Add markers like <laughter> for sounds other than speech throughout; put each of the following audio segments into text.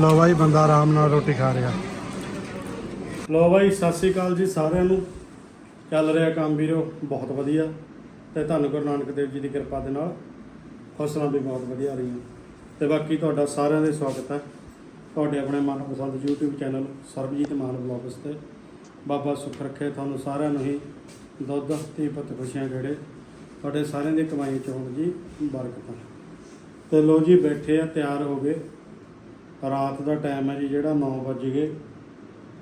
ਲੋ ਬਾਈ, ਬੰਦਾ ਆਰਾਮ ਨਾਲ ਰੋਟੀ ਖਾ ਰਿਹਾ। ਲੋ ਬਾਈ, ਸਤਿ ਸ੍ਰੀ ਅਕਾਲ ਜੀ ਸਾਰਿਆਂ ਨੂੰ। ਚੱਲ ਰਿਹਾ ਕੰਮ ਵੀਰੋ, ਬਹੁਤ ਵਧੀਆ। ਤੇ ਧੰਨ ਗੁਰੂ ਨਾਨਕ ਦੇਵ ਜੀ ਦੀ ਕਿਰਪਾ ਦੇ ਨਾਲ ਫਸਲਾਂ ਵੀ ਬਹੁਤ ਵਧੀਆ ਰਹੀਆਂ। ਤੇ ਬਾਕੀ ਤੁਹਾਡਾ ਸਾਰਿਆਂ ਦਾ ਸਵਾਗਤ ਹੈ। ਤੁਹਾਡੇ ਆਪਣੇ ਮਨਪਸੰਦ YouTube channel Sarbjit Mann blogs ਤੇ। ਬਾਬਾ ਸੁੱਖ ਰੱਖੇ ਤੁਹਾਨੂੰ ਸਾਰਿਆਂ ਨੂੰ ਹੀ। ਦੁੱਧ ਤੇ ਪੁੱਤ, ਖੁਸ਼ੀਆਂ ਜਿਹੜੇ ਤੁਹਾਡੇ ਸਾਰਿਆਂ ਦੀ ਕਮਾਈ ਚ ਹੋਣ ਜੀ, ਬਰਕਤਾਂ। ਤੇ ਲੋ ਜੀ, ਬੈਠੇ ਆ, ਤਿਆਰ ਹੋ ਗਏ। ਰਾਤ ਦਾ ਟਾਈਮ ਹੈ ਜੀ ਜਿਹੜਾ 9 ਵਜ ਗਏ।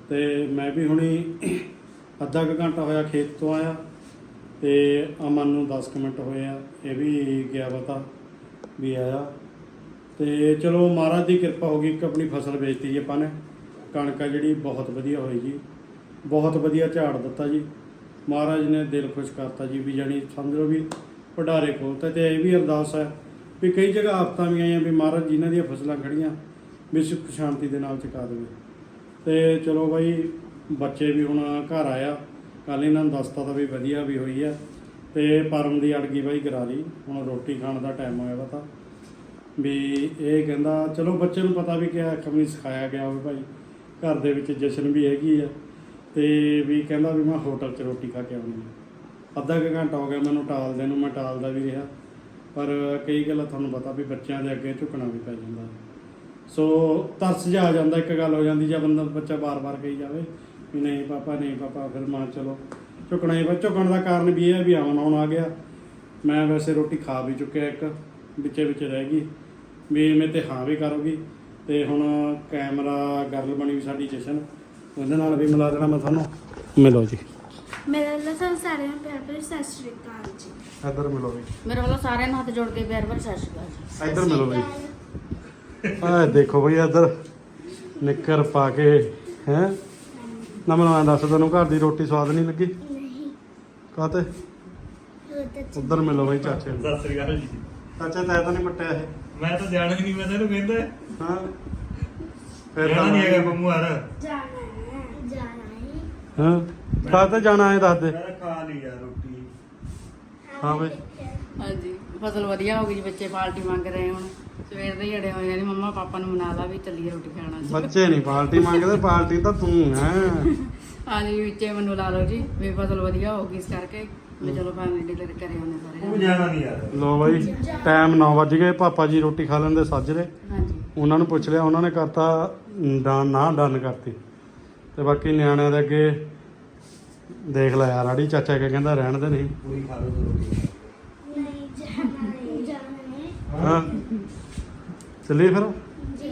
ਤੇ ਮੈਂ ਵੀ ਹੁਣੀ ਅੱਧਾ ਕੁ ਘੰਟਾ ਹੋਇਆ ਖੇਤ ਤੋਂ ਆਇਆ ਤੇ ਅਮਨ ਨੂੰ 10 ਕੁ ਮਿੰਟ ਹੋਏ ਆ, ਇਹ ਵੀ ਗਿਆ ਪਤਾ ਵੀ ਆਇਆ। ਤੇ ਚਲੋ ਮਹਾਰਾਜ ਦੀ ਕਿਰਪਾ ਹੋ ਗਈ, ਇੱਕ ਆਪਣੀ ਫਸਲ ਵੇਚਤੀ ਜੀ ਆਪਾਂ ਨੇ। ਕਣਕ ਆ ਜਿਹੜੀ ਬਹੁਤ ਵਧੀਆ ਹੋਈ ਜੀ, ਬਹੁਤ ਵਧੀਆ ਝਾੜ ਦਿੱਤਾ ਜੀ। ਮਹਾਰਾਜ ਨੇ ਦਿਲ ਖੁਸ਼ ਕਰਤਾ ਜੀ ਵੀ ਜਾਣੀ ਸਮਝ ਲਓ ਵੀ ਭੰਡਾਰੇ ਖੋਲਤਾ ਤੇ ਇਹ ਵੀ ਅਰਦਾਸ ਹੈ ਵੀ ਕਈ ਜਗ੍ਹਾ ਆਫਤਾਂ ਵੀ ਆਈਆਂ ਵੀ ਮਹਾਰਾਜ ਜਿਨ੍ਹਾਂ ਦੀਆਂ ਫਸਲਾਂ ਖੜੀਆਂ ਵੀ ਸੁੱਖ ਸ਼ਾਂਤੀ ਦੇ ਨਾਲ ਚੁਕਾ ਦੇਵੇ। ਤੇ ਚਲੋ ਬਾਈ, ਬੱਚੇ ਵੀ ਹੁਣ ਘਰ ਆਇਆ। ਕੱਲ ਇਹਨਾਂ ਨੂੰ ਦੱਸਤਾ ਤਾਂ ਵੀ ਵਧੀਆ ਵੀ ਹੋਈ ਆ। ਤੇ ਪਰਮ ਦੀ ਅੜਗੀ ਬਾਈ ਕਰਾ ਲਈ। ਹੁਣ ਰੋਟੀ ਖਾਣ ਦਾ ਟਾਈਮ ਹੋਇਆ ਵਾ ਤਾਂ। ਵੀ ਇਹ ਕਹਿੰਦਾ, ਚਲੋ ਬੱਚੇ ਨੂੰ ਪਤਾ ਵੀ ਕਿਹਾ ਕਮੀ ਸਿਖਾਇਆ ਗਿਆ ਹੋਵੇ ਭਾਈ। ਘਰ ਦੇ ਵਿੱਚ ਜਸ਼ਨ ਵੀ ਹੈਗੀ ਆ। ਤੇ ਵੀ ਕਹਿੰਦਾ ਵੀ ਮੈਂ ਹੋਟਲ 'ਚ ਰੋਟੀ ਖਾ ਕੇ ਆਉਣੀ ਆ। ਅੱਧਾ ਕੁ ਘੰਟਾ ਹੋ ਗਿਆ ਮੈਨੂੰ ਟਾਲਦੇ ਨੂੰ, ਮੈਂ ਟਾਲਦਾ ਵੀ ਰਿਹਾ। ਪਰ ਕਈ ਗੱਲਾਂ ਤੁਹਾਨੂੰ ਪਤਾ ਵੀ ਬੱਚਿਆਂ ਦੇ ਅੱਗੇ ਝੁਕਣਾ ਵੀ ਪੈ ਜਾਂਦਾ। ਸੋ ਤਰਸ ਜਾ ਆ ਜਾਂਦਾ ਇੱਕ ਗੱਲ ਹੋ ਜਾਂਦੀ ਜੇ ਬੰਦਾ ਬੱਚਾ ਬਾਰ-ਬਾਰ ਕਹੀ ਜਾਵੇ ਵੀ ਨਹੀਂ ਪਾਪਾ ਨਹੀਂ ਪਾਪਾ ਫਿਰ ਮਾਂ ਚਲੋ। ਝੁਕਣਾ ਹੀ ਝੁਕਣ ਦਾ ਕਾਰਨ ਵੀ ਇਹ ਹੈ ਵੀ ਆਉਣ ਆਉਣ ਆ ਗਿਆ। ਮੈਂ ਵੈਸੇ ਰੋਟੀ ਖਾ ਵੀ ਚੁੱਕਿਆ ਇੱਕ ਵਿੱਚੇ ਵਿੱਚ ਰਹਿ ਗਈ। ਵੀ ਮੈਂ ਤੇ ਹਾਂ ਵੀ ਕਰੂਗੀ। ਤੇ ਹੁਣ ਕੈਮਰਾ ਗਰਲ ਬਣੀ ਵੀ ਸਾਡੀ ਜਸ਼ਨ। ਉਹਦੇ ਨਾਲ ਵੀ ਮਿਲਾ ਦੇਣਾ ਮੈਂ ਤੁਹਾਨੂੰ। ਮਿਲੋ ਜੀ। ਮੇਰਾ ਲਸਨ ਸਾਰਿਆਂ ਨੂੰ ਪਿਆਰ ਭਰੀ ਸਤਿ ਸ਼੍ਰੀ ਅਕਾਲ ਜੀ। ਇੱਧਰ ਮਿਲੋ ਵੀ। ਮੇਰੇ ਵੱਲੋਂ ਸਾਰਿਆਂ ਨੂੰ ਹੱਥ ਜੋੜ ਕੇ ਪਿਆਰ ਭਰੀ ਸਤਿ ਸ਼੍ਰੀ ਅਕਾਲ ਜੀ। ਇੱਧਰ ਮਿਲੋ ਬਈ ਆ ਦੇਖੋ ਬਈ ਇੱਧਰ ਨਿੱਕਰ ਪਾ ਕੇ ਹੈ? ਨਾ ਮੈਨੂੰ ਐਂ ਦੱਸ ਤੈਨੂੰ ਘਰ ਦੀ ਰੋਟੀ ਸਵਾਦ ਨਹੀਂ ਲੱਗੀ? ਨਹੀਂ। ਕਾਤੇ ਤਾਂ ਉੱਧਰ ਮਿਲੋ ਬਈ ਚਾਚੇ ਨੂੰ। ਸਤਿ ਸ੍ਰੀ ਅਕਾਲ ਜੀ। ਚਾਚਾ ਤੈ ਤਾਂ ਨਹੀਂ ਪੱਟਿਆ ਇਹ। ਮੈਂ ਤਾਂ ਜਾਣਾ ਹੀ ਨਹੀਂ ਮੈਂ ਤੈਨੂੰ ਕਹਿੰਦਾ। ਹਾਂ। ਫਿਰ ਜਾਣਾ ਨਹੀਂ ਹੈਗਾ ਪੰਮੂ ਹਰ। ਜਾਣਾ ਹੈ ਜਾਣਾ ਹੈ। ਹਾਂ। ਕਾ ਤੇ ਜਾਣਾ ਹੈ ਦੱਸ ਦੇ। ਮੈਂ ਤਾਂ ਖਾ ਲਈ ਯਾਰ ਰੋਟੀ। ਹਾਂ ਬਈ। ਹਾਂਜੀ। ਫਸਲ ਵਧੀਆ ਹੋ ਗਈ ਜੀ ਬੱਚੇ ਪਾਰਟੀ ਮੰਗ ਰਹੇ ਹੁਣ। ਸਵੇਰ ਦੇ ਹੀ ਅੜੇ ਹੋਏ ਨੇ ਮੰਮਾ ਪਾਪਾ ਨੂੰ ਮਨਾ ਲਾ ਵੀ ਚੱਲੀਏ ਰੋਟੀ ਖਾਣਾ ਜੀ ਬੱਚੇ ਨਹੀਂ ਪਾਰਟੀ ਮੰਗਦੇ ਪਾਰਟੀ ਤਾਂ ਤੂੰ ਹੈ। ਹਾਂਜੀ ਵਿੱਚੇ ਮੈਨੂੰ ਲਾ ਲਓ ਜੀ ਵੀ ਫਸਲ ਵਧੀਆ ਹੋ ਗਈ ਇਸ ਕਰਕੇ। ਵੀ ਚਲੋ ਫੈਮਿਲੀ ਡਿਨਰ ਕਰੇ ਹੁੰਦੇ ਸਾਰੇ। ਉਹ ਜਾਣੇ। ਨਹੀਂ ਯਾਰ। ਲੋ ਬਾਈ ਟਾਈਮ 9 ਵਜ ਗਏ ਪਾਪਾ ਜੀ ਰੋਟੀ ਖਾ ਲੈਂਦੇ ਸਾਜਰੇ। ਹਾਂਜੀ। ਉਹਨਾਂ ਨੂੰ ਪੁੱਛ ਲਿਆ ਉਹਨਾਂ ਨੇ ਕਰਤਾ ਡਨ ਨਾ ਡਨ ਕਰਤੀ। ਤੇ ਬਾਕੀ ਨਿਆਣਿਆਂ ਦੇ ਅੱਗੇ ਦੇਖ ਲੈ ਯਾਰ ਆੜੀ ਚਾਚਾ ਕੀ ਕਹਿੰਦਾ ਰਹਿਣ ਦੇ ਨਹੀਂ। ਪੂਰੀ ਖਾ ਲਓ ਰੋਟੀ। ਹੈ। ਚੱਲੀਏ ਫਿਰ? ਜੀ।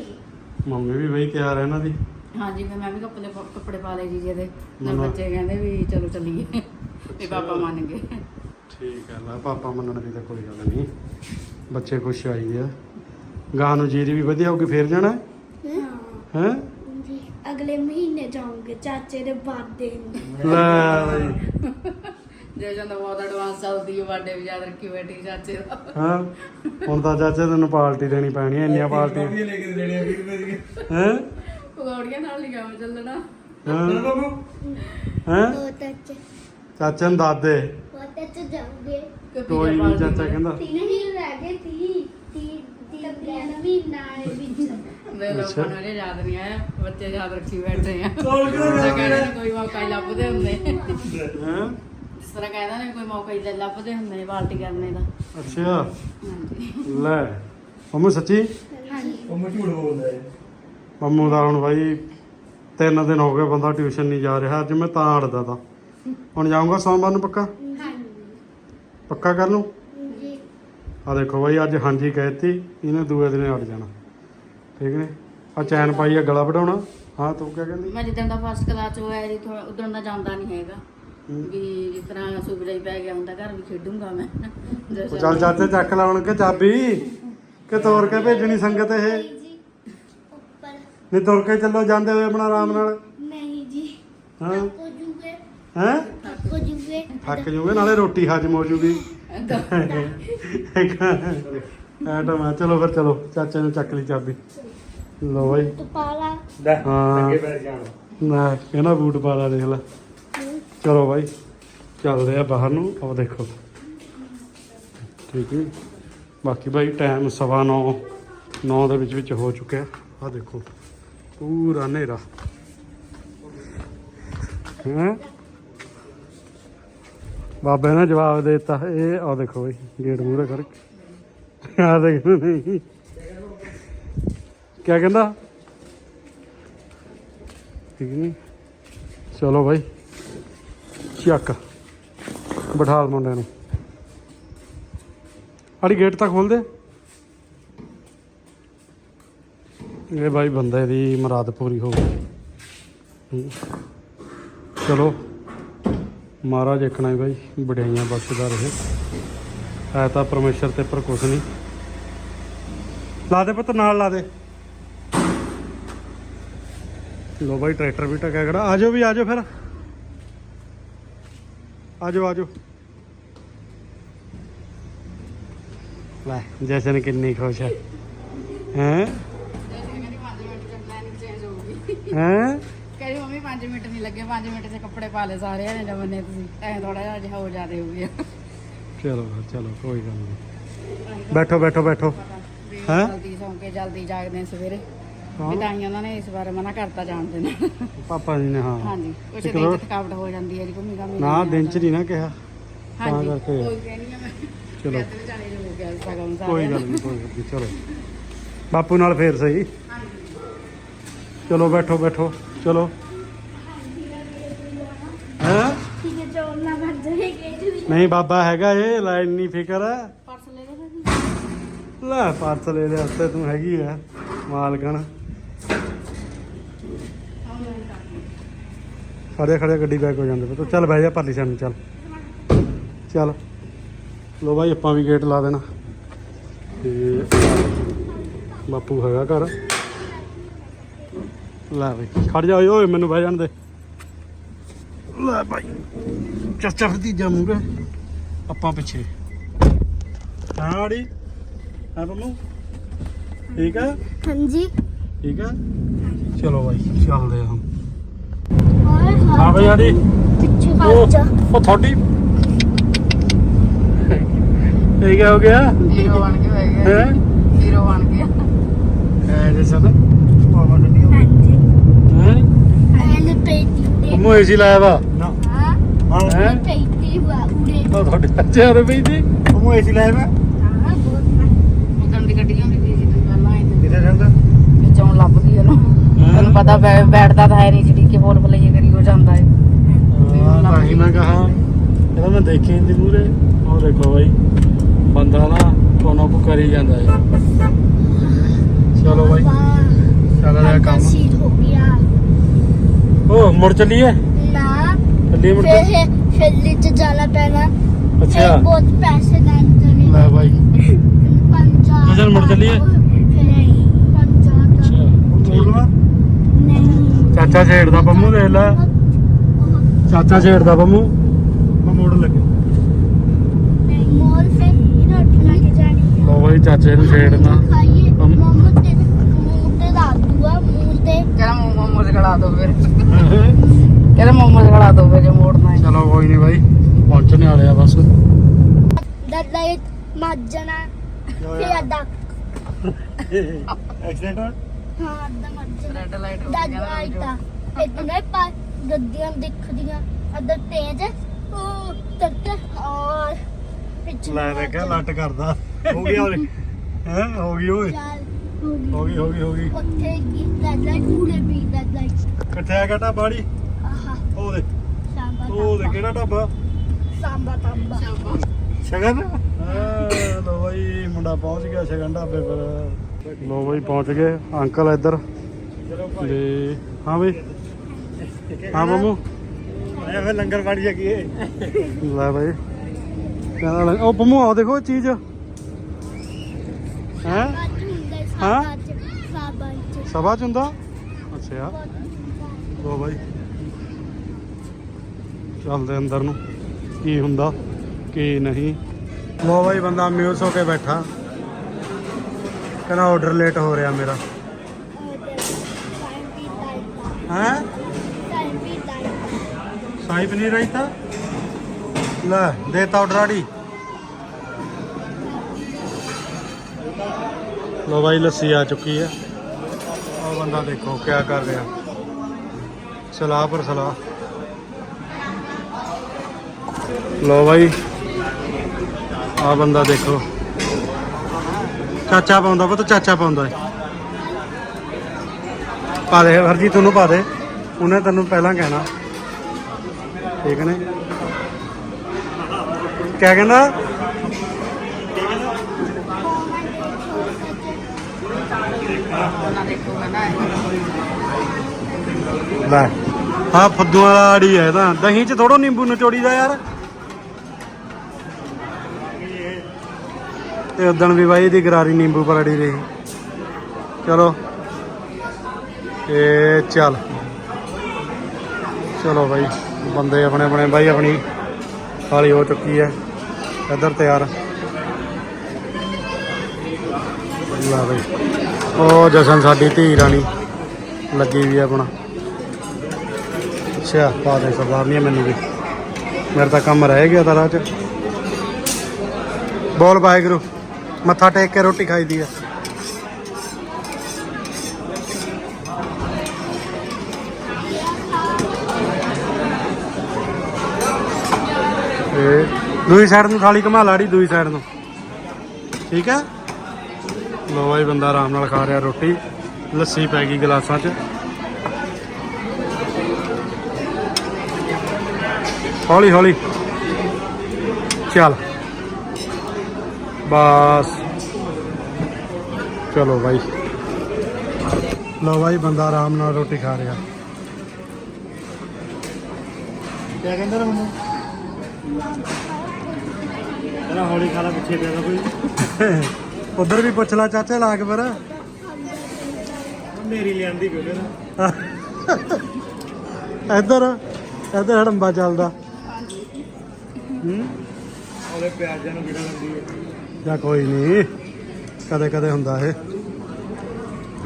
ਮੰਮੀ ਵੀ ਬਈ ਤਿਆਰ ਹੈ ਇਹਨਾਂ ਦੀ। ਹਾਂਜੀ ਫਿਰ ਮੈਂ ਵੀ ਕੱਪੜੇ ਕੱਪੜੇ ਪਾ ਲਏ ਜੀ ਜਿਹਦੇ ਨਾਲ। ਬੱਚੇ ਕਹਿੰਦੇ ਵੀ ਚਲੋ ਚੱਲੀਏ। ਵੀ ਪਾਪਾ ਮੰਨ ਗਏ। ਠੀਕ ਹੈ ਲੈ ਪਾਪਾ ਮੰਨਣ ਦੀ ਤਾਂ ਕੋਈ ਗੱਲ ਨਹੀਂ। ਬੱਚੇ ਖੁਸ਼ ਆਈ ਆ। ਗਾਂ ਨੂੰ ਜੀਰੀ ਵੀ ਵਧੀਆ ਹੋਊਗੀ ਫੇਰ ਜਾਣਾ? ਹਾਂ ਹੈ? ਜੀ। ਅਗਲੇ ਮਹੀਨੇ ਜਾਉਂਗੇ ਚਾਚੇ ਦੇ ਬਰਥਡੇ ਨੂੰ। ਲੈ ਬਈ। ਜੇ ਜਾਂਦਾ ਬਹੁਤ ਐਡਵਾਂਸ ਚੱਲਦੀ ਹੈ ਬਰਥਡੇ ਵੀ ਯਾਦ ਰੱਖੀ ਬੈਠੀ ਚਾਚੇ ਦਾ। ਹਾਂ ਹੁਣ ਤਾਂ ਚਾਚੇ ਤੈਨੂੰ ਪਾਰਟੀ ਦੇਣੀ ਪੈਣੀ ਹੈ ਇੰਨੀਆਂ ਪਾਰਟੀਆਂ। ਲੈ ਕੇ ਦੇਣੇ 20 ਰੁਪਏ ਦੀਆਂ। ਹੈ? ਪਕੌੜੀਆਂ ਨਾਲ ਨਹੀਂ ਕੰਮ ਚੱਲਣਾ। ਹਾਂ। ਚਾਚੇ। ਨੂੰ ਦੱਸ ਦੇ। ਕੋਈ ਨਹੀਂ ਚਾਚਾ ਕਹਿੰਦਾ। ਤਿੰਨ ਹੀ ਰਹਿ ਗਏ ਤੀ ਤੀ ਤੀ ਮਹੀਨਾ ਹੈ ਵਿੱਚ। ਦੇ। ਲੋਕਾਂ ਨੂੰ ਇਹ ਯਾਦ ਨਹੀਂ ਆਇਆ। ਬੱਚੇ ਯਾਦ ਰੱਖੀ ਬੈਠੇ ਆ। ਕੋਈ ਮੌਕਾ ਹੀ ਲੱਭਦੇ ਹੁੰਦੇ। ਹੈ? ਤਰ੍ਹਾਂ ਕਹਿੰਦਾ ਨੇ ਕੋਈ ਮੌਕਾ ਹੀ ਲੱਭਦੇ ਹੁੰਦੇ ਪਾਰਟੀ ਕਰਨੇ ਦਾ। ਅੱਛਾ। ਹਾਂਜੀ। ਲੈ ਮੰਮੂ ਸੱਚੀ? ਹਾਂਜੀ। ਪੰਮੂ ਝੂਠ ਬੋਲਦਾ ਹੈ। ਮੰਮੂ ਦਾ ਹੁਣ ਬਾਈ ਤਿੰਨ ਦਿਨ ਹੋ ਗਏ ਬੰਦਾ ਟਿਊਸ਼ਨ ਨਹੀਂ ਜਾ ਰਿਹਾ ਅੱਜ ਮੈਂ ਤਾਂ ਅੜਦਾ ਤਾ। ਹੁਣ ਜਾਊਂਗਾ ਸੋਮਵਾਰ ਨੂੰ ਪੱਕਾ? ਹਾਂਜੀ। ਪੱਕਾ ਕਰ ਲੂੰ ਜੀ ਆ ਦੇਖੋ ਬਾਈ ਅੱਜ ਹਾਂਜੀ ਕਹਿਤੀ ਇਹਨੇ ਦੂਏ ਦਿਨੇ ਅੜ ਜਾਣਾ। ਠੀਕ ਨੇ? ਆ ਚੈਨ ਪਾਈ ਆ ਗਲਾ ਵਢਾਉਣਾ। ਹਾਂ ਤੂੰ ਕਿਆ ਕਹਿੰਦੀ? ਮੈਂ ਜਿੱਦਣ ਦਾ ਫਸਟ ਕਲਾਸ ਚ ਹੋਇਆ ਜੀ ਥੋੜਾ ਉਦੋਂ ਦਾ ਜਾਂਦਾ ਨਹੀਂ ਹੈਗਾ। ਵੀ ਜਿਸ ਤਰ੍ਹਾਂ ਸੂਬਜਾ ਹੀ ਪੈ ਗਿਆ ਹੁੰਦਾ ਘਰ ਵੀ ਖੇਡੂੰਗਾ ਮੈਂ। ਉਹ ਚੱਲ ਚਾਚੇ ਚੱਕ ਲਾਉਣ ਕੇ ਚਾਬੀ। ਕਿ ਤੋੜ ਕੇ ਭੇਜਣੀ ਸੰਗਤ ਇਹ? ਜੀ ਉੱਪਰ। ਨਹੀਂ ਤੁਰ ਕੇ ਚੱਲੋ ਜਾਂਦੇ ਹੋਏ ਆਪਣਾ ਆਰਾਮ ਨਾਲ। ਨਹੀਂ ਜੀ ਹਾਂ। ਹੋ ਜੂਗੇ। ਹੈ? ਹੋ ਜੂਗੇ। ਥੱਕ ਜੂਗੇ ਨਾਲੇ ਰੋਟੀ ਹਜਮ ਹੋ ਜੂਗੀ। ਐਟਮ ਆ ਚਲੋ ਫਿਰ ਚਲੋ ਚਾਚੇ ਨੂੰ ਚੱਕ ਲਈ ਚਾਬੀ। ਲੋ ਬਾਈ। ਤੂੰ ਪਾਲਾ ਲੈ। ਹਾਂ। ਅੱਗੇ ਬੈਠ ਜਾਣਾ। ਨਾ ਕਹਿੰਦਾ ਬੂਟ ਪਾ ਲਾ ਦੇਖ ਲੈ। ਚਲੋ ਬਾਈ। ਚੱਲਦੇ ਆ ਬਾਹਰ ਨੂੰ। ਉਹ ਦੇਖੋ। ਠੀਕ ਹੈ। ਬਾਕੀ ਬਾਈ ਟਾਈਮ ਸਵਾ ਨੌ ਨੌ ਦੇ ਵਿੱਚ ਵਿੱਚ ਹੋ ਚੁੱਕਿਆ। ਆਹ ਦੇਖੋ। ਪੂਰਾ ਹਨੇਰਾ। ਹੈਂ? ਬਾਬੇ ਨੇ ਜਵਾਬ ਦੇ ਦਿੱਤਾ। ਇਹ ਆ ਦੇਖੋ ਬਾਈ, ਗੇਟ ਮੂਹਰੇ ਕਰਕੇ। ਆ ਦੇਖ ਨਹੀਂ ਕੀ ਕਹਿੰਦਾ? ਠੀਕ ਨਹੀਂ ਚਲੋ ਬਾਈ। ਚੱਕ। ਬਿਠਾ ਲ ਮੁੰਡੇ ਨੂੰ। ਆੜੀ ਗੇਟ ਤਾਂ ਖੋਲ ਦੇ। ਇਹ ਬਾਈ ਬੰਦੇ ਦੀ ਮੁਰਾਦ ਪੂਰੀ ਹੋ ਗਈ। ਚਲੋ। ਮਹਾਰਾਜ ਦੇਖਣਾ ਹੀ ਬਾਈ, ਵਡਿਆਈਆਂ ਬਖਸ਼ਦਾ ਰਹੇ। ਹੈ ਤਾਂ ਪਰਮੇਸ਼ਰ ਤੇ ਪਰ ਕੁਛ ਨਹੀਂ। ਲਾ ਦੇ ਪੁੱਤ, ਨਾਲ ਲਾ ਦੇ। ਲੋ ਬਾਈ, ਟਰੈਕਟਰ ਵੀ ਟਕਿਆ ਖੜਾ। ਆਜੋ ਵੀ ਆਜੋ ਫਿਰ। ਆਜੋ ਆਜੋ। ਲੈ ਜਸ਼ਨ ਕਿੰਨੀ ਖੁਸ਼ ਹੈ ਹੈ? ਕਹਿੰਦੀ 5 ਮਿੰਟ ਚ ਪਲਾਨਿੰਗ ਚੇਂਜ ਹੋਊਗੀ ਹੈ? ਕਹਿੰਦੀ ਮੰਮੀ 5 ਮਿੰਟ ਨਹੀਂ ਲੱਗੇ 5 ਮਿੰਟ ਚ ਕੱਪੜੇ ਪਾ ਲਏ ਸਾਰਿਆਂ ਨੇ ਜਮਨੇ ਤੁਸੀਂ। ਐ ਥੋੜਾ ਜਿਹਾ ਜਿਹਾ ਹੋ ਜਾਦੇ ਹੋ ਗਿਆ। ਚਲੋ ਚਲੋ ਕੋਈ ਗੱਲ ਨਹੀਂ। ਬੈਠੋ ਬੈਠੋ ਬੈਠੋ। ਹੈਂ? ਜਲਦੀ ਸੌਂ ਕੇ ਜਲਦੀ ਜਾਗਦੇ ਸਵੇਰੇ। ਹਾਂ। ਵੀ ਤਾਂ ਹੀ ਉਹਨਾਂ ਨੇ ਇਸ ਬਾਰੇ ਮਨਾ ਕਰਤਾ ਜਾਣ ਦੇ ਨਾਲ। ਪਾਪਾ ਜੀ ਨੇ ਹਾਂ। ਹਾਂਜੀ ਕੁਛ ਇੱਕ ਦਿਨ ਦੋ- ਚ ਥਕਾਵਟ ਹੋ ਜਾਂਦੀ ਹੈ ਜੀ ਘੁੰਮੀ ਘਾਮੀ ਨਾ ਨਹੀਂ ਦਿਨ ਚ ਨਹੀਂ ਨਾ ਕਿਹਾ। ਹਾਂਜੀ ਕਰਕੇ। ਕੋਈ ਕਹਿਣੀ ਆ ਮੈਂ। ਚਲੋ। ਤੇ ਵਿਚਾਰੇ ਜੋ ਹੋ ਗਿਆ ਸਗਮ ਕੋਈ ਗੱਲ ਨਹੀਂ ਕੋਈ ਗੱਲ ਨਹੀਂ ਚਲੋ। ਬਾਪੂ ਨਾਲ ਫੇਰ ਸਹੀ। ਚਲੋ ਬੈਠੋ ਬੈਠੋ ਚਲੋ। ਹੈ? ਠੀਕ ਹੈ ਚੋਰ ਨਾ ਬਣ ਜਾਏਗੇ ਜੀ ਨਹੀਂ ਬਾਬਾ ਹੈਗਾ ਇਹ ਲੈ ਇੰਨੀ ਫਿਕਰ। ਹੈ ਪਰਸ ਲੈ ਲੈ ਲੈ ਪਾਰਸਲ ਇਹਦੇ ਹੱਥੇ ਤੂੰ ਹੈਗੀ ਆ ਮਾਲਕਣ। ਖੜੇ ਖੜੇ ਗੱਡੀ ਬੈਕ ਹੋ ਜਾਂਦੇ ਤੂੰ ਚੱਲ ਬਹਿ ਜਾ ਪਰਲੀ ਸਾਨੂੰ ਚੱਲ। ਚੱਲ। ਲੋ ਬਾਈ ਆਪਾਂ ਵੀ ਗੇਟ ਲਾ ਦੇਣਾ। ਤੇ ਬਾਪੂ ਹੈਗਾ ਘਰ। ਲੈ ਬਈ ਖੜ ਜਾ ਓਏ ਮੈਨੂੰ ਬਹਿ ਜਾਣ ਦੇ। ਲੈ ਬਾਈ ਚਾਚਾ ਭਤੀਜਾ ਮੂਰੇ ਆਪਾਂ ਪਿੱਛੇ। ਹਾਂ ਆੜੀ ਹਾਂ ਪੰਮੂ। ਠੀਕ ਆ? ਹਾਂਜੀ। ਠੀਕ ਆ? ਚਲੋ ਬਾਈ ਚੱਲਦੇ ਹਾਂ ਹਾਂ ਬਈ ਆੜੀ ਪਿੱਛੇ ਉਹ ਭੱਜ ਜਾ। ਉਹ ਤੁਹਾਡੀ। ਇਹ ਕੀ ਹੋ ਗਿਆ? ਹੀਰੋ ਬਣ ਕੇ ਹੋਏਗਾ ਹੈ? ਹੀਰੋ ਬਣ ਗਿਆ। ਐ ਜੇ ਸਦ ਪਾਵਾ ਗੱਡੀ ਹਾਂਜੀ। ਹੈ? ਪੇਟੀ ਪੰਮੂ ਏਸੀ ਲਾਇਆ ਵਾ। ਨਾ। ਹਾਂ? ਹੈ। ਪੇਟੀ ਹੁਆ ਉਰੇ। ਉਹ ਤੁਹਾਡੇ ਅੱਛੇ ਹੋ ਰਹੀ ਜੀ। ਉਹ ਏਸੀ ਲਾਇਆ ਵਾ। ਹਾਂ ਕਿੱਥੇ ਰਹਿੰਦਾ? ਵਿੱਚੋਂ ਲੱਭਦੀ ਉਹਨੂੰ। ਤੁਹਾਨੂੰ ਪਤਾ ਬੈਠਦਾ ਤਾਂ ਹੈ ਨਹੀਂ ਜਿਹੜੀ ਕਿ ਬੋਲ ਬਲਈਏ ਕਰੀ ਹੋ ਜਾਂਦਾ ਹੈ ਹਾਂ, ਤਾਂ ਹੀ ਮੈਂ ਕਹਾ ਇਹਦਾ ਮੈਂ ਦੇਖੀ ਨਹੀਂ ਮੂਰੇ ਉਹ ਦੇਖੋ ਬਾਈ ਬੰਦਾ ਨਾ ਕੋਨੋਂ ਕੋ ਕਰੀ ਜਾਂਦਾ ਹੈ ਚਲੋ ਬਾਈ ਚੱਲ ਰਿਹਾ ਕੰਮ। ਸੀਟ ਹੋ ਗਿਆ ਉਹ ਮੁੜ ਚੱਲੀਏ? ਨਾ ਚੱਲੀਏ ਮੁੜ ਕੇ? ਫਿਰ ਫਿਰ ਚ ਜਾਣਾ ਪੈਣਾ। ਅੱਛਾ। ਫਿਰ ਬਹੁਤ ਪੈਸੇ ਲੈਣੇ ਨੇ ਲੈ ਬਾਈ। ਪੰਜਾਹ ਚੱਲ ਮੁੜ ਚੱਲੀਏ। ਫਿਰ ਪੰਜਾਹ ਦਾ ਅੱਛਾ। ਨਹੀਂ। ਚਾਚਾ ਛੇੜਦਾ ਪੰਮੂ ਦੇਖ ਲੈ। ਚਾਚਾ ਛੇੜਦਾ ਪੰਮੂ ਮੈਂ ਮੋੜਨ ਲੱਗੇ। ਮੋਲ ਫਿਰ ਰੋਟੀ ਲੈ ਕੇ ਜਾਣੀ ਹੈ ਲੋ ਬਾਈ ਚਾਚੇ ਨੂੰ ਛੇੜਨਾ। ਖਾਈਏ। ਮਮਾ ਤੇ ਮੂੰਹ ਤੇ ਲਾ ਦੂਆ ਮੂੰਹ ਤੇ। ਕਹਿੰਦਾ ਮੋਮੋਸ ਖੜਾ ਦੋ ਫਿਰ। ਕਹਿੰਦਾ ਮੋਮੋਸ ਖੜਾ ਦੋ ਫਿਰ ਜੇ ਮੋੜਨਾ ਹੈ ਚਲੋ ਕੋਈ ਨਹੀਂ ਬਾਈ ਪਹੁੰਚਣੇ ਵਾਲੇ ਆ ਬਸ ਦਾਦਾ ਇਹ ਮੱਜਣਾ ਫਿਰ ਅੱਧਾ। ਐਕਸੀਡੈਂਟ ਹੋਇਆ? ਹਾਂ ਅੱਧਾ ਮੱਜਣਾ ਰੈੱਡ ਲਾਈਟ ਹੋ ਗਈ ਦਾਦਾ ਕਹਿੰਦਾ ਆਇਤਾ ਇਤਨੇ ਪਾ ਗੱਡੀਆਂ ਦਿਖਦੀਆਂ ਅੱਧਾ ਤੇਜ਼ ਉਹ ਤੱਕ ਔਰ ਪਿੱਛੇ ਲੈ ਦੇਖਿਆ ਲੱਟ ਕਰਦਾ। ਹੋ ਗਿਆ ਹੈ ਹੋ ਗਈ ਓਏ। ਹੋ ਗਈ। ਹੋ ਗਈ ਹੋ ਗਈ ਉੱਥੇ ਕੀ ਦਾਦਾ ਪੂਰੇ ਵੀ ਦਾਦਾ ਕਿੱਥੇ ਆ ਗਿਆ ਢਾਬਾ ੜੀ ਆਹਾ। ਉਹ ਦੇ ਸਾਂਬਾ ਉਹ ਦੇ ਕਿਹੜਾ ਢਾਬਾ? ਸਾਂਬਾ ਤਾਂਬਾ। ਸ਼ਗਨ? ਲੋ ਬਾਈ ਮੁੰਡਾ ਪਹੁੰਚ ਗਿਆ ਸ਼ਗਨ ਢਾਬੇ ਪਰ। ਲੋ ਬਾਈ ਪਹੁੰਚ ਗਏ ਅੰਕਲ ਇੱਧਰ। ਤੇ ਹਾਂ ਬਈ। ਹਾਂ ਬੰਮੂ ਆਇਆ ਫਿਰ ਲੰਗਰ ਪਾਣੀ ਜਾਗੀਏ ਲੈ ਬਾਈ। ਕਹਿੰਦਾ ਲੈ- ਉਹ ਬੰਮੂ ਆਓ ਦੇਖੋ ਇਹ ਚੀਜ਼। ਹੈ? ਬਾਜ ਹੁੰਦਾ ਹਾਂ? ਸਾਬਾ ਚ ਸਾਬਾ ਚ ਸਭਾ ਚ ਹੁੰਦਾ? ਅੱਛਾ ਲੋ ਬਾਈ। ਚੱਲਦੇ ਅੰਦਰ ਨੂੰ। ਕੀ ਹੁੰਦਾ, ਕੀ ਨਹੀਂ। ਲੋ ਬਾਈ, ਬੰਦਾ ਮਿਊਸ ਹੋ ਕੇ ਬੈਠਾ। ਕਹਿੰਦਾ ਆਰਡਰ ਲੇਟ ਹੋ ਰਿਹਾ ਮੇਰਾ। ਟਾਈਮ ਵੀ ਟਾਈਮ ਹੈ? ਸਾਈ ਪਨੀਰ ਰਾਇਤਾ ਲੈ ਦੇਤਾ ਆਰਡਰ ਆੜੀ। ਲੋ ਬਾਈ, ਲੱਸੀ ਆ ਚੁੱਕੀ ਹੈ ਬੰਦਾ ਦੇਖੋ ਕਿਆ ਕਰ ਰਿਹਾ। ਸਲਾਹ ਪਰ ਸਲਾਹ। ਲੋ ਬਾਈ ਆ ਬੰਦਾ ਦੇਖੋ। ਚਾਚਾ ਪਾਉਂਦਾ ਪੁੱਤ, ਚਾਚਾ ਪਾਉਂਦਾ ਪਾ ਦੇ ਹਰਜੀ ਤੁਹਾਨੂੰ ਪਾ ਦੇ। ਉਹਨੇ ਤੈਨੂੰ ਪਹਿਲਾਂ ਕਹਿਣਾ। ਠੀਕ ਨੇ ਕਿਆ ਕਹਿੰਦਾ? ਲੈ ਹਾਂ ਫੱਦੂ ਵਾਲਾ ਆੜੀ ਹੈ ਤਾਂ। ਦਹੀਂ ਚ ਥੋੜੋ ਨਿੰਬੂ ਨਚੋੜੀ ਦਾ ਯਾਰ। ਤੇ ਉਦਣ ਵੀ ਬਾਈ ਦੀ ਗਰਾਰੀ ਨਿੰਬੂ ਪਰ ਅੜੀ ਰਹੀ ਚਲੋ। ਇਹ ਚੱਲ। ਚਲੋ ਬਾਈ। ਬੰਦੇ ਆਪਣੇ ਆਪਣੇ, ਬਾਈ ਆਪਣੀ ਥਾਲੀ ਹੋ ਚੁੱਕੀ ਹੈ। ਇੱਧਰ ਤਿਆਰ। ਲਾ ਬਾਈ। ਉਹ ਜਸ਼ਨ ਸਾਡੀ ਧੀ ਰਾਣੀ ਲੱਗੀ ਵੀ ਆਪਣਾ। ਅੱਛਾ, ਪਾ ਦੇ ਸਰਦਾਰਨੀਆਂ ਮੈਨੂੰ ਵੀ। ਮੇਰਾ ਤਾਂ ਕੰਮ ਰਹਿ ਗਿਆ ਤਾਂ ਰਾਹ ਚ। ਬੋਲ ਵਾਹਿਗੁਰੂ, ਮੱਥਾ ਟੇਕ ਕੇ ਰੋਟੀ ਖਾਈਦੀ ਆ ਇਹ ਦੂਜੀ ਸਾਈਡ ਨੂੰ ਥਾਲੀ ਘਮਾ ਲਾੜੀ ਦੂਈ ਸਾਈਡ ਨੂੰ। ਠੀਕ ਹੈ ਲੋ ਬਾਈ, ਬੰਦਾ ਆਰਾਮ ਨਾਲ ਖਾ ਰਿਹਾ ਰੋਟੀ। ਲੱਸੀ ਪੈ ਗਈ ਗਲਾਸਾਂ 'ਚ। ਹੌਲੀ ਹੌਲੀ। ਚੱਲ। ਬਸ। ਚਲੋ ਬਾਈ। ਲੋ ਬਾਈ, ਬੰਦਾ ਆਰਾਮ ਨਾਲ ਰੋਟੀ ਖਾ ਰਿਹਾ। ਕਿਆ ਕਹਿੰਦਾ ਮੈਨੂੰ ਕਹਿੰਦਾ ਹੌਲੀ ਖਾਣਾ ਪਿੱਛੇ ਪਿਆ ਕੋਈ। <laughs> ਉਧਰ ਵੀ ਪੁੱਛ ਲੈ ਚਾਚਾ ਲਾਗ ਪਰ ਮੇਰੀ ਲਿਆਂਦੀ ਕਿਉਂ ਕਹਿੰਦਾ <laughs> ਇੱਧਰ ਇੱਧਰ ਹੜੰਬਾ ਚੱਲਦਾ। ਹੂੰ? ਉਹਦੇ ਪਿਆਜ਼ਾਂ ਨੂੰ ਗਿੜਾ ਲੰਦੀ ਹੈ। ਜਾਂ ਕੋਈ ਨਹੀਂ ਕਦੇ ਕਦੇ ਹੁੰਦਾ ਇਹ।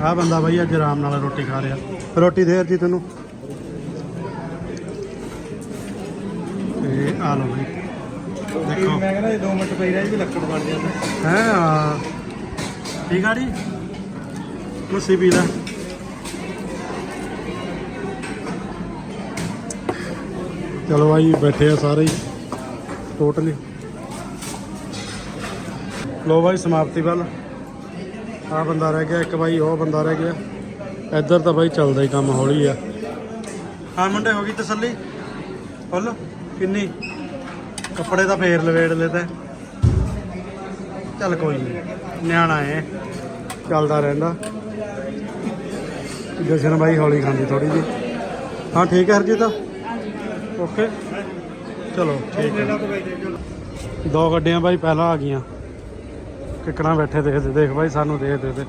ਆਹ ਬੰਦਾ ਬਾਈ ਅੱਜ ਆਰਾਮ ਨਾਲ ਰੋਟੀ ਖਾ ਰਿਹਾ। ਰੋਟੀ ਦੇਰ ਜੀ ਤੈਨੂੰ ਇਹ ਆ ਲਓ ਬਾਈ। ਦੇਖੋ। ਮੈਂ ਕਹਿੰਦਾ 2 ਮਿੰਟ ਪਈ ਰਿਹਾ ਜੀ ਲੱਕੜ ਬਣ ਜਾਂਦਾ। ਹੈ ਠੀਕ ਆ ਜੀ ਲੱਸੀ ਪੀ ਲੈ। ਚਲੋ ਬਾਈ ਬੈਠੇ ਆ ਸਾਰੇ ਹੀ। ਟੋਟਲੀ ਲੋ ਬਾਈ ਸਮਾਪਤੀ ਵੱਲ। ਆ ਬੰਦਾ ਰਹਿ ਗਿਆ ਇੱਕ ਬਾਈ ਉਹ ਬੰਦਾ ਰਹਿ ਗਿਆ। ਇੱਧਰ ਤਾਂ ਬਾਈ ਚੱਲਦਾ ਹੀ ਕੰਮ ਹੌਲੀ ਆ। ਹਾਂ ਮੁੰਡੇ ਹੋ ਗਈ ਤਸੱਲੀ? ਫੁੱਲ ਕਿੰਨੀ? ਕੱਪੜੇ ਤਾਂ ਫੇਰ ਲਵੇੜ ਤੇ। ਚੱਲ ਕੋਈ ਨਹੀਂ ਨਿਆਣਾ ਏ ਚੱਲਦਾ ਰਹਿੰਦਾ। ਜਸ਼ਨ ਬਾਈ ਹੌਲੀ ਖਾਂਦੀ ਥੋੜੀ ਜੀ ਹਾਂ ਠੀਕ ਹੈ ਹਰਜੀਤ। ਓਕੇ। ਚਲੋ ਠੀਕ ਹੈ। ਦੋ ਗੱਡੀਆਂ ਬਾਈ ਪਹਿਲਾਂ ਆ ਗਈਆਂ। ਕਿਕਣਾ ਬੈਠੇ ਦੇਖਦੇ ਦੇਖ ਬਾਈ ਸਾਨੂੰ ਦੇਖ ਦੇ ਦੇ।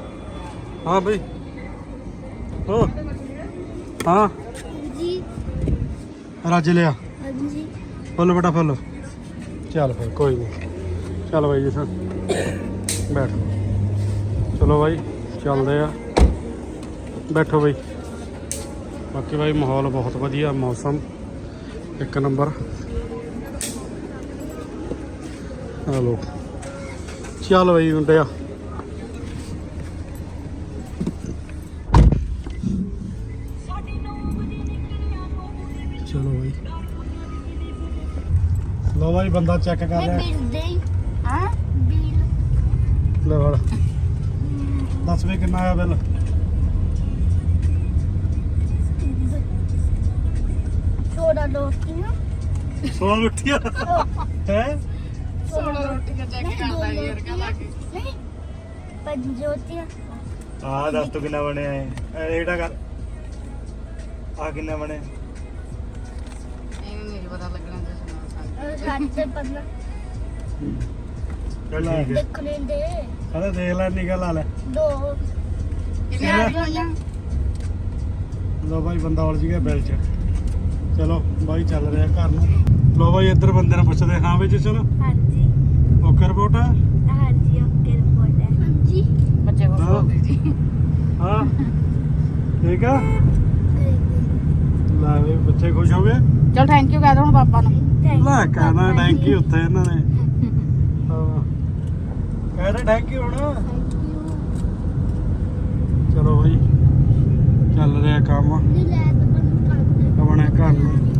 ਹਾਂ ਬਾਈ। ਹੋ ਹਾਂ। ਜੀ ਰੱਜ ਲਿਆ। ਹਾਂਜੀ। ਫੁੱਲ ਬਟਾ, ਫੁੱਲ। ਚੱਲ ਫਿਰ, ਕੋਈ ਨਹੀਂ ਚੱਲ ਬਾਈ ਜੀ ਸਰ। ਬੈਠ। ਚਲੋ ਬਾਈ, ਚੱਲਦੇ ਆ। ਬੈਠੋ ਬਾਈ। ਬਾਕੀ ਬਾਈ, ਮਾਹੌਲ ਬਹੁਤ ਵਧੀਆ, ਮੌਸਮ। ਇੱਕ ਨੰਬਰ। ਹਲੋ। ਚੱਲ ਬਾਈ ਮੁੰਡਿਆ। ਬੰਦਾ ਚੈੱਕ ਕਰ ਮੈਂ ਰਿਹਾ। ਬਿਲ ਦੇ ਹਾਂ ਬਿਲ। ਲੈ ਫੜ। ਦੱਸ ਵੇ ਕਿੰਨਾ ਆਇਆ ਬਿੱਲ? ਥੋੜਾ ਲੋਟੀਆਂ 16 ਰੋਟੀਆਂ? ਹੈ? ਸੋਣਾ ਰੋਟੀ ਦਾ ਚੈੱਕ ਕਰਦਾ ਯਾਰ ਕਹਿੰਦਾ ਕਿ ਨਹੀਂ ਪੰਜੋਤੀਆਂ ਆ ਦੱਸ ਤੂੰ ਕਿੰਨਾ ਬਣਿਆ ਹੈ ਇਹ ਇਹਦਾ ਕਰ। ਆ ਕਿੰਨਾ ਬਣਿਆ? ਇਹਨੂੰ ਨਹੀਂ ਪਤਾ ਲੱਗਣਾ। ਪੰਨਾ ਚੱਲ ਠੀਕ ਹੈ ਦੇਖ ਲੈਂਦੇ। ਅਰੇ ਦੇਖ ਲੈ ਨਿਕਲ ਲਾ ਲੈ। ਦੋ। ਕਿੰਨੇ ਆ ਗਈਆਂ ਲੋ ਬਾਈ ਬੰਦਾ ਉਲਝ ਗਿਆ ਬਿੱਲ ਚ। ਚਲੋ ਬਾਈ ਚੱਲ ਰਿਹਾ ਘਰ ਨੂੰ। ਲੋ ਬਾਈ ਇੱਧਰ ਬੰਦੇ ਨੂੰ ਪੁੱਛਦੇ ਹਾਂ। ਵੀ ਜਸ਼ਨ? ਹਾਂਜੀ। Okay report? ਆ ਹਾਂਜੀ ਓਕੇ ਰਿਪੋਰਟ ਹੈ। ਹਾਂਜੀ। ਬੱਚੇ ਕੋਲ ਹਾਂ। ਸੋਦੇ ਜੀ। ਹਾਂ। ਠੀਕ ਆ? ਲੈ ਵੀ ਬੱਚੇ ਖੁਸ਼ ਹੋ ਗਏ? ਚਲ ਥੈਂਕ ਯੂ ਕਹਿ ਦੋ ਹੁਣ ਪਾਪਾ ਨੂੰ। ਲੈ ਕਹਿਣਾ ਡੈਂਕੀ ਉੱਥੇ ਇਹਨਾਂ ਨੇ ਕਹਿੰਦੇ ਡੈਂਕੀ ਹੁਣ। ਚਲੋ ਭਾਈ ਚੱਲ ਰਿਹਾ ਕੰਮ। ਆਪਣੇ ਘਰ ਨੂੰ।